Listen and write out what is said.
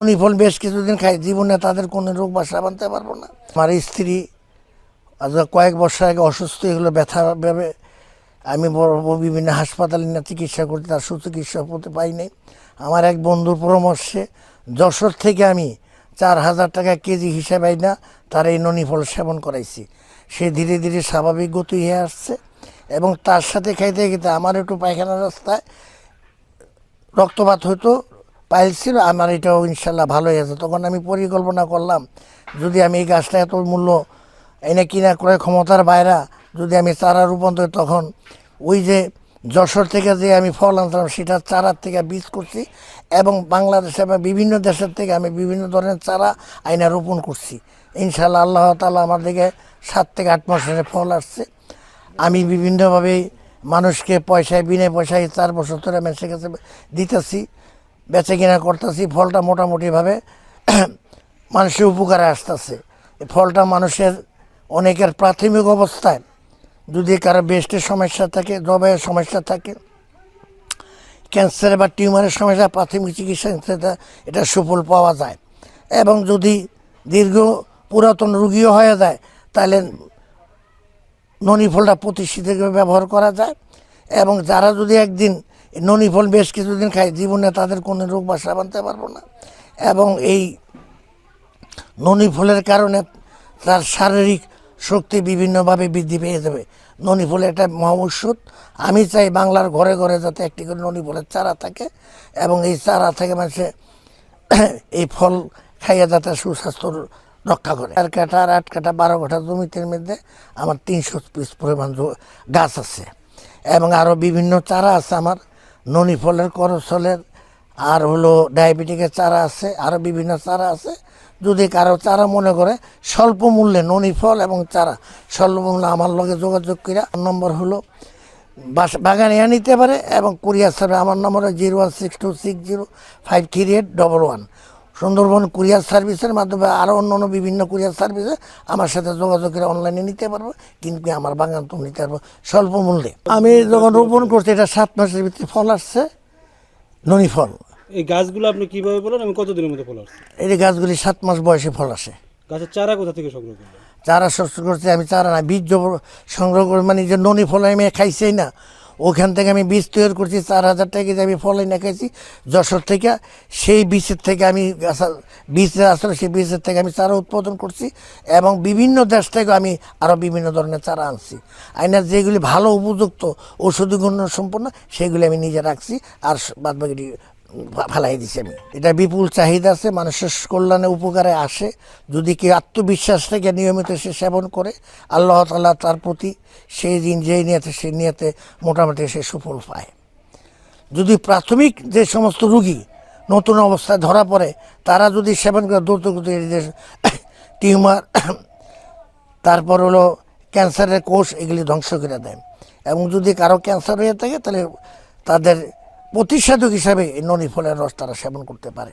ফল বেশ কিছুদিন খাই, জীবনে তাদের কোনো রোগ বাসা বানতে পারব না। আমার স্ত্রী কয়েক বছর আগে অসুস্থ এগুলো ব্যথা ভেবে আমি বিভিন্ন হাসপাতালে না চিকিৎসা করতে, তার সুচিকিৎসা হতে পাই নাই আমার এক বন্ধুর পরামর্শে যশোর থেকে আমি চার হাজার টাকা কেজি হিসেবে না তার এই ননি ফল সেবন করাইছি। সে ধীরে ধীরে স্বাভাবিক গতি হয়ে আসছে এবং তার সাথে খাইতে খেতে আমার একটু পায়খানা রাস্তায় রক্তপাত হতো পাইল ছিল আমার এটাও ইনশাল্লাহ ভালো হয়ে আছে। তখন আমি পরিকল্পনা করলাম, যদি আমি এই গাছটা এত মূল্য এনে কিনা ক্রয় ক্ষমতার বাইরা, যদি আমি চারা রোপণ করি, তখন ওই যে যশোর থেকে যে আমি ফল আনতাম সেটা চারার থেকে বীজ করছি এবং বাংলাদেশে বা বিভিন্ন দেশের থেকে আমি বিভিন্ন ধরনের চারা আইনা রোপণ করছি। ইনশাল্লাহ আল্লাহ তালা আমার দিকে সাত থেকে আট মাসের ফল আসছে। আমি বিভিন্নভাবে মানুষকে পয়সায়, বিনা পয়সায় চার বছর ধরে মানুষের কাছে দিতেছি। বেচে কিনা করতেছি, ফলটা মোটামুটিভাবে মানুষের উপকারে আসতেছে। ফলটা মানুষের অনেকের প্রাথমিক অবস্থায় যদি কারও বেস্টের সমস্যা থাকে, জবাইয়ের সমস্যা থাকে ক্যান্সার বা টিউমারের সমস্যা, প্রাথমিক চিকিৎসা এটা সুফল পাওয়া যায়। এবং যদি দীর্ঘ পুরাতন রুগীও হয়ে যায়, তাহলে ননি ফলটা প্রতিষ্ঠিত ব্যবহার করা যায়। এবং যারা যদি একদিন ননি ফল বেশ কিছুদিন খায়, জীবনে তাদের কোনো রোগ বাসা বানতে পারব না। এবং এই ননি ফলের কারণে তার শারীরিক শক্তি বিভিন্নভাবে বৃদ্ধি পেয়ে যাবে। ননি ফল একটা মহা ঔষধ। আমি চাই বাংলার ঘরে ঘরে যাতে একটি করে ননি ফলের চারা থাকে এবং এই চারা থেকে মানুষে এই ফল খাইয়ে যাতে সুস্বাস্থ্য রক্ষা করে। চার কাঠা আর আট কাঠা বারো কাঠা জমিতে মধ্যে আমার তিনশো পিস পরিমাণ গাছ আছে। এবং আরও বিভিন্ন চারা আছে আমার। ননি ফলের করসলের আর হলো ডায়াবেটিকের চারা আছে আরও বিভিন্ন চারা আছে। যদি কারও চারা মনে করে, স্বল্প মূল্যে ননি ফল এবং চারা, স্বল্প মূল্যে আমার লগে যোগাযোগ করে নম্বর হলো বাগানে নিতে পারে এবং কুরিয়ার সাহেব আমার নম্বর zero one six two six zero five three eight double one. Sundarban courier সার্ভিসের মাধ্যমে আরও অন্য অন্য বিভিন্ন কুরিয়ার সার্ভিসে আমার সাথে যোগাযোগ করে অনলাইনে নিতে পারব কিন্তু আমার বাগান তো নিতে পারব স্বল্প মূল্যে। আমি যখন রোপণ করছি এটা সাত মাসের ভিতরে ফল আসছে ননি ফল। এই গাছগুলো আপনি কীভাবে বলেন আমি কতদিনের মধ্যে ফল আসছে? এই গাছগুলি সাত মাস বয়সে ফল আসে। গাছের চারা কোথা থেকে সংগ্রহ করলেন? চারা শস্য করতে আমি চারা না বীজ সংগ্রহ করে মানে যে ননি ফল আমি খাইছি না ওখান থেকে আমি বীজ তৈরি করছি, চার হাজার টাকা কেজি আমি ফল এনে খাইছি। যশোর থেকে সেই বীজের থেকে আমি বীজ আসলে সেই বীজের থেকে আমি চারা উৎপাদন করছি এবং বিভিন্ন দেশ থেকে আমি আরও বিভিন্ন ধরনের চারা আনছি। আইনার যেগুলি ভালো উপযুক্ত ঔষধি গুণ সম্পন্ন সেগুলি আমি নিজে রাখছি আর বাদ বাকি ফালাই দিছি আমি। এটা বিপুল চাহিদা আছে, মানুষের কল্যাণে উপকারে আসে। যদি কেউ আত্মবিশ্বাস থেকে নিয়মিত সে সেবন করে, আল্লাহ তাল্লাহ তার প্রতি সেই দিন যেই নিয়েতে, সেই নিয়েতে মোটামুটি সে সুফল পায়। যদি প্রাথমিক যে সমস্ত রুগী নতুন অবস্থায় ধরা পড়ে, তারা যদি সেবন করে, দ্রুত টিউমার, তারপর হলো ক্যান্সারের কোষ, এগুলি ধ্বংস করে দেয়। এবং যদি কারও ক্যান্সার হয়ে থাকে, তাহলে তাদের প্রতিষেধক হিসাবে এই ননি ফলের রস তারা সেবন করতে পারে।